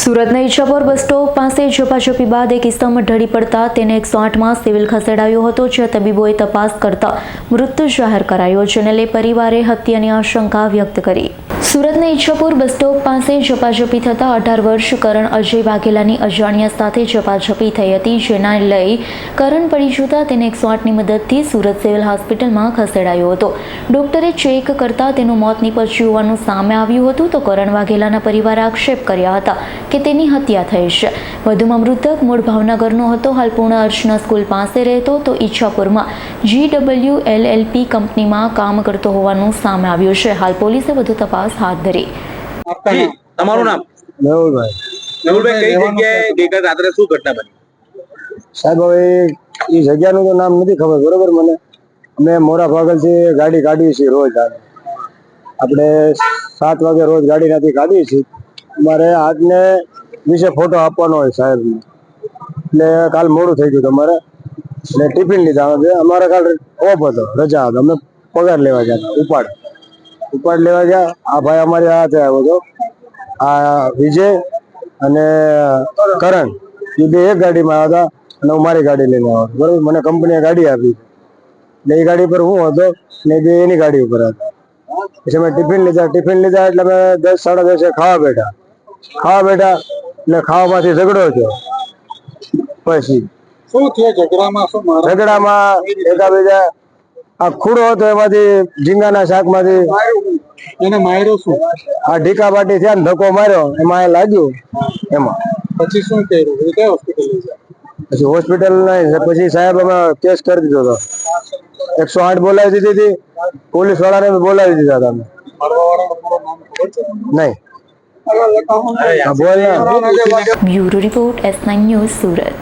સુરતના Ichchhapor bus stop પાસે ઝપાઝપી બાદ એક ઇસમ ઢળી પડતા તેને એકસો આઠમાં સિવિલ ખસેડાયો હતો, જ્યાં તબીબોએ તપાસ કરતા મૃત જાહેર કરાયો, જેને લઈ પરિવારે હત્યાની આશંકા વ્યક્ત કરી. સુરતના ઈચ્છાપુર બસ સ્ટોપ પાસે ઝપાઝપી થતાં અઢાર વર્ષ કરણ અજય વાઘેલાની અજાણ્યા સાથે ઝપાઝપી થઈ હતી, જેના લઈ કરણ પડી જતાં તેને એકસો આઠની મદદથી સુરત સિવિલ હોસ્પિટલમાં ખસેડાયો હતો. ડોક્ટરે ચેક કરતા તેનું મોત નીપજ્યું હોવાનું સામે આવ્યું હતું, તો કરણ વાઘેલાના પરિવારે આક્ષેપ કર્યા હતા કે તેની હત્યા થઈ છે. વધુમાં મૃતક મૂળ ભાવનગરનો હતો, હાલ પૂર્ણ અર્ચના સ્કૂલ પાસે રહેતો, તો ઈચ્છાપુરમાં જી ડબલ્યુ એલ એલપી કંપનીમાં કામ કરતો હોવાનું સામે આવ્યું છે. હાલ પોલીસે વધુ તપાસ હાથ ધરી તમારું નામ? મેહુલભાઈ. મેહુલભાઈ કઈ જગ્યાએ ગઈકાલ રાત્રે શું ઘટના બની? સાહેબ હવે એ જગ્યાનું તો નામ નથી ખબર બરોબર મને? અમે મોરા ભાગલથી ગાડી કાઢીએ છીએ રોજ આપણે સાત વાગે રોજ ગાડી ત્યાંથી કાઢીએ છીએ. મારે આજને વિશે ફોટો આપવાનો હોય સાહેબ. એટલે કાલ મોડું થઈ ગયું તમારે એટલે ટિફિન લીધા અમે અમારે કાલ ઓફ હતો રજા હતો. અમે પગાર લેવા ગયા ઉપાડ. ઉપાડ લેવા ગયા. આ ભાઈ અમારી હાથે આવ્યો હતો. આ વિજય અને કરણ. એ બે એક ગાડીમાં આવ્યા હતા અને હું મારી ગાડી લઈને આવ્યો બરોબર? મને કંપનીએ ગાડી આપી. એટલે એ ગાડી પર હું હતો ને બે એની ગાડી ઉપર હતા. પછી અમે ટિફિન લીધા. ટિફિન લીધા એટલે અમે દસ સાડા દસે ખાવા બેઠા. ખાવા બેઠા એટલે ખાવામાંથી ઝઘડો થયો. પછી શું થયો? ઝઘડામાં શું ઝઘડામાં એકાબીજા આ ખૂડો હતો એમાંથી ઝીંગાના શાકમાંથી. એને માર્યો શું? આ ઢીકા બાટી થયા ને ધક્કો માર્યો એમાં એ લાગ્યું એમાં. પછી શું કર્યું? એ કઈ હોસ્પિટલ લઈ પછી હોસ્પિટલ નહીં પછી સાહેબ અમે કેસ કરી દીધો હતો. એકસો આઠ બોલાવી દીધી હતી. પોલીસ વાળાને બી બોલાવી દીધા હતા અમે. નહીં. Bureau report S nine news Surat.